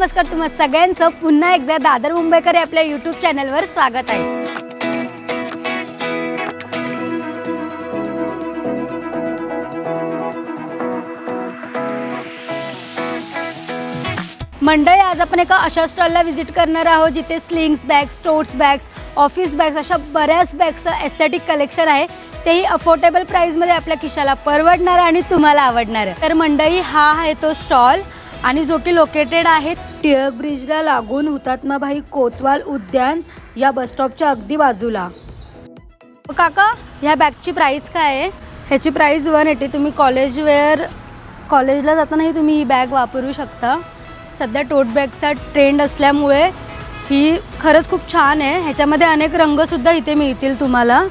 नमस्कार तुम्हा सगळ्यांचं पुन्हा एकदा दादर मुंबईकर आपल्या यूट्यूब चॅनलवर स्वागत आहे. मंडळी आज आपण एका अशा स्टॉलला व्हिजिट करणार आहोत जिथे slings bags totes bags office bags अशा बऱ्याच बॅग्सचं एस्थेटिक कलेक्शन आहे. तेही अफोर्डेबल प्राईजमध्ये आपल्या खिशाला परवडणार आणि तुम्हाला आवडणार. आहे तर मंडळी हा आहे तो स्टॉल आणि जो की लोकेटेड आहे टिळक ब्रिजला लागून हुतात्माबाई कोतवाल उद्यान या बसस्टॉपच्या अगदी बाजूला. हो काका ह्या बॅगची प्राईस काय आहे? ह्याची प्राईस वन एटी तुम्ही कॉलेज वेअर कॉलेजला जातानाही तुम्ही ही बॅग वापरू शकता. सध्या टोट बॅगचा ट्रेंड असल्यामुळे ही खरंच खूप छान आहे. ह्याच्यामध्ये अनेक रंगसुद्धा इथे मिळतील तुम्हाला.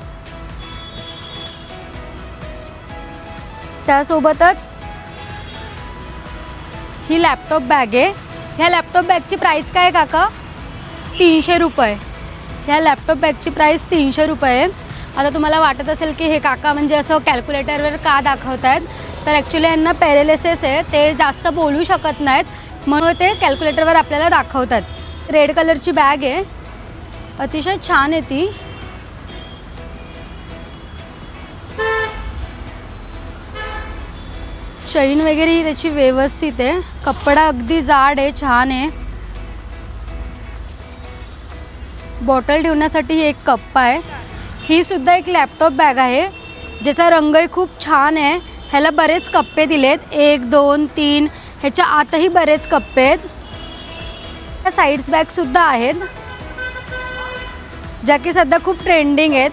त्यासोबतच ही लॅपटॉप बॅग आहे. ह्या लॅपटॉप बॅगची प्राईस काय आहे काका? तीनशे रुपये. ह्या लॅपटॉप बॅगची प्राईस तीनशे रुपये आता तुम्हाला वाटत असेल की हे काका म्हणजे असं कॅल्क्युलेटरवर का दाखवत आहेत? तर ॲक्च्युली यांना पॅरेलिसिस आहे. ते जास्त बोलू शकत नाहीत. म्हणून ते कॅल्क्युलेटरवर आपल्याला दाखवतात रेड कलरची बॅग आहे. अतिशय छान आहे ती. चैन वगैरे ही त्याची व्यवस्थित आहे. कपडा अगदी जाड आहे छान आहे. बॉटल ठेवण्यासाठी एक कप्पा आहे. ही सुद्धा एक लॅपटॉप बॅग आहे ज्याचा रंगही खूप छान आहे. ह्याला बरेच कप्पे दिलेत. एक दोन तीन ह्याच्या आतही बरेच कप्पे आहेत. साईड्स बॅगसुद्धा आहेत ज्या की सध्या खूप ट्रेंडिंग आहेत.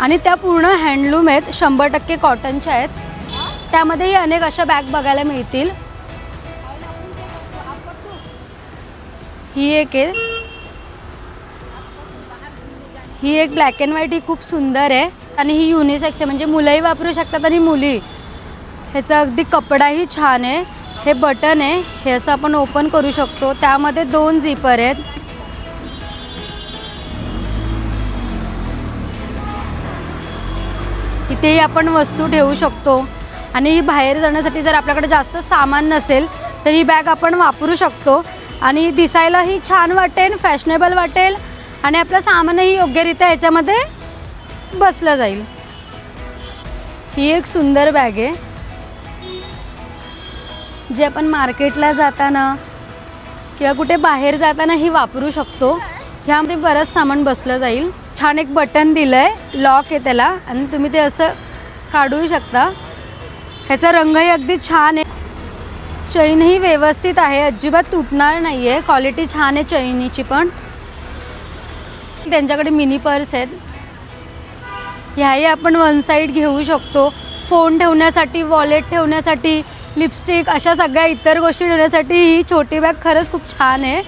आणि त्या पूर्ण हँडलूम आहेत. शंभर टक्के कॉटनच्या आहेत. त्यामध्येही अनेक अशा बॅग बघायला मिळतील. ही एक आहे. ही एक ब्लॅक अँड व्हाईट ही खूप सुंदर आहे. आणि ही युनिसेक्स आहे. म्हणजे मुलंही वापरू शकतात आणि मुली. ह्याचा अगदी कपडाही छान आहे. हे बटन आहे. हे असं आपण ओपन करू शकतो. त्यामध्ये दोन झिपर आहेत. इथेही आपण वस्तू ठेवू शकतो. आणि बाहेर जाण्यासाठी जर आपल्याकडे जास्त सामान नसेल तर ही बॅग आपण वापरू शकतो. आणि दिसायलाही छान वाटेल फॅशनेबल वाटेल आणि आपलं सामानही योग्यरित्या ह्याच्यामध्ये बसलं जाईल. ही एक सुंदर बॅग आहे. जी आपण मार्केटला जाताना किंवा कुठे बाहेर जाताना ही वापरू शकतो. ह्यामध्ये बरंच सामान बसलं जाईल. छान एक बटन दिलं आहे लॉक आहे त्याला आणि तुम्ही ते असं काढू शकता. ह्याचा रंगही अगदी छान आहे. चैनही व्यवस्थित आहे. अजिबात तुटणार नाही आहे क्वालिटी छान आहे चैनीची पण. त्यांच्याकडे मिनी पर्स आहेत. ह्याही आपण वन साईड घेऊ शकतो. फोन ठेवण्यासाठी वॉलेट ठेवण्यासाठी लिपस्टिक अशा सगळ्या इतर गोष्टी ठेवण्यासाठी ही छोटी बॅग खरंच खूप छान आहे.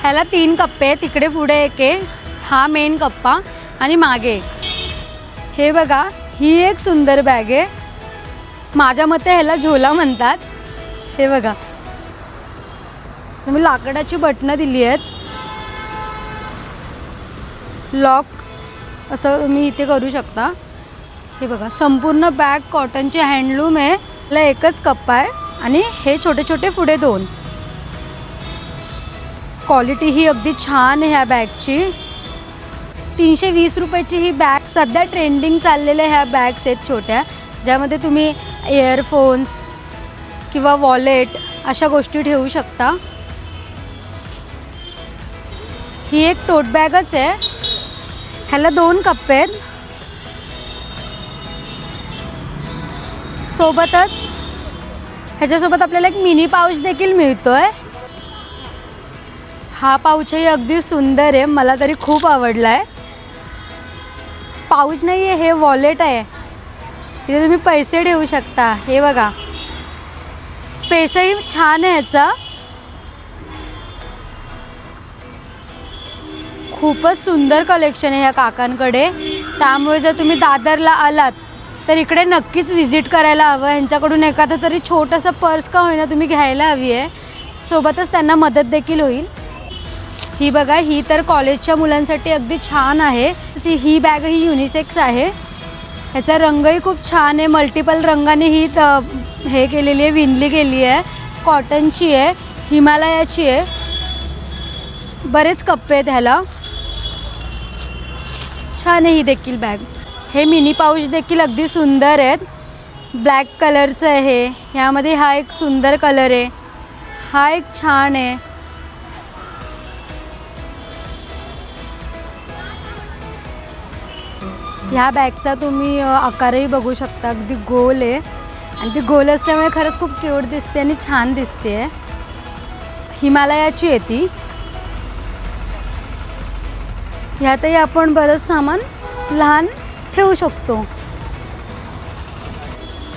ह्याला तीन कप्पे आहेत. तिकडे पुढे एक आहे. हा मेन कप्पा आणि मागे एक. हे बघा. ही एक सुंदर बॅग आहे. माझ्या मते ह्याला झोला म्हणतात. हे बघा. तुम्ही लाकडाची बटणं दिली आहेत. लॉक असं तुम्ही इथे करू शकता. हे बघा संपूर्ण बॅग कॉटनची हँडलूम आहे. त्याला एकच कप्पा आहे. आणि हे छोटे छोटे पुढे दोन. क्वालिटी ही अगदी छान आहे ह्या बॅगची तीनशे वीस रुपयाची ही बॅग सध्या ट्रेंडिंग चाललेल्या ह्या बॅग्स आहेत छोट्या ज्यामध्ये तुम्ही इयरफोन्स किंवा वॉलेट अशा गोष्टी ठेवू शकता. ही एक टोट बॅगच आहे. ह्याला दोन कप्पे आहेत. सोबतच ह्याच्यासोबत आपल्याला एक मिनी पाऊच देखील मिळतोय. हा पाऊचही अगदी सुंदर आहे. मला तरी खूप आवडला आहे पाऊच नाही आहे हे वॉलेट आहे. तिथे तुम्ही पैसे ठेवू शकता. हे बघा. स्पेसही छान आहे याचा. खूपच सुंदर कलेक्शन आहे ह्या काकांकडे. त्यामुळे जर तुम्ही दादरला आलात तर इकडे नक्कीच व्हिजिट करायला हवं. ह्यांच्याकडून एखादं तरी छोटंसं पर्स का होईना तुम्ही घ्यायला हवी आहे. सोबतच त्यांना मदत देखील होईल. ही बघा ही तर कॉलेजच्या मुलांसाठी अगदी छान आहे. ही बॅग ही युनिसेक्स आहे. ह्याचा रंगही खूप छान आहे. मल्टिपल रंगाने ही त- हे केलेली आहे विणली गेली आहे. कॉटनची आहे हिमालयाची आहे. बरेच कप्पे आहेत ह्याला. छान आहे ही देखील बॅग हे मिनी पाऊच देखील अगदी सुंदर आहेत. ब्लॅक कलरचं आहे ह्यामध्ये हा एक सुंदर कलर आहे. हा एक छान आहे. ह्या बॅगचा तुम्ही आकारही बघू शकता. अगदी गोल आहे. आणि ती गोल असल्यामुळे खरंच खूप क्यूट दिसते आणि छान दिसते. हिमालयाची आहे ती. ह्यातही आपण बरंच सामान लहान ठेवू शकतो.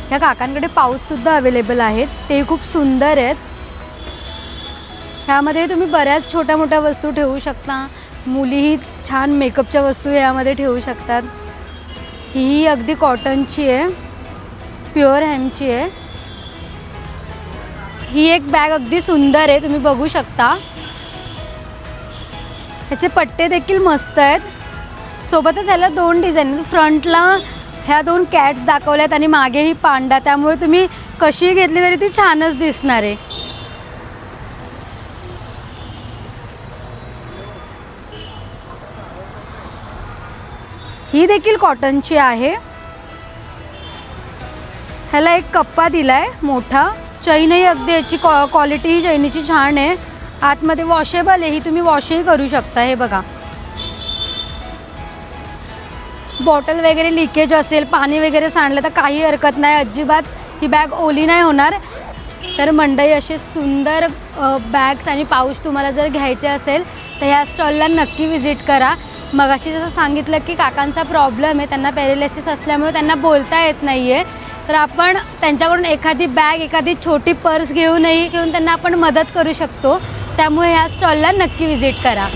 ह्या काकांकडे पाऊससुद्धा अवेलेबल आहेत ते खूप सुंदर आहेत. ह्यामध्ये तुम्ही बऱ्याच छोट्या मोठ्या वस्तू ठेवू शकता. मुलीही छान मेकअपच्या वस्तू ह्यामध्ये ठेवू शकतात. ही अगदी कॉटनची आहे. प्युअर हॅमची आहे. ही एक बॅग अगदी सुंदर आहे तुम्ही बघू शकता. ह्याचे पट्टे देखील मस्त आहेत. सोबतच ह्याला दोन डिझाईन फ्रंटला ह्या दोन कॅट्स दाखवल्यात आणि मागेही पांडा त्यामुळे तुम्ही कशी घेतली तरी ती छानच दिसणार आहे. ही देखील कॉटनची आहे. ह्याला एक कप्पा दिलाय मोठा. चैनही अगदी याची क्वा क्वालिटी ही चैनीची छान आहे. आतमध्ये वॉशेबल आहे ही तुम्ही वॉशही करू शकता हे बघा. बॉटल वगैरे लिकेज असेल पाणी वगैरे सांडलं तर काही हरकत नाही अजिबात ही बॅग ओली नाही होणार. तर मंडई असे सुंदर बॅग्स आणि पाऊच तुम्हाला जर घ्यायचे असेल तर ह्या स्टॉलला नक्की विजिट करा. मगाशी जसं सांगितलं की काकांचा प्रॉब्लेम आहे त्यांना पॅरेलिसिस असल्यामुळे त्यांना बोलता येत नाही आहे तर आपण त्यांच्याकडून एखादी बॅग एखादी छोटी पर्स घेऊनही घेऊन त्यांना आपण मदत करू शकतो. त्यामुळे ह्या स्टॉलला नक्की व्हिजिट करा.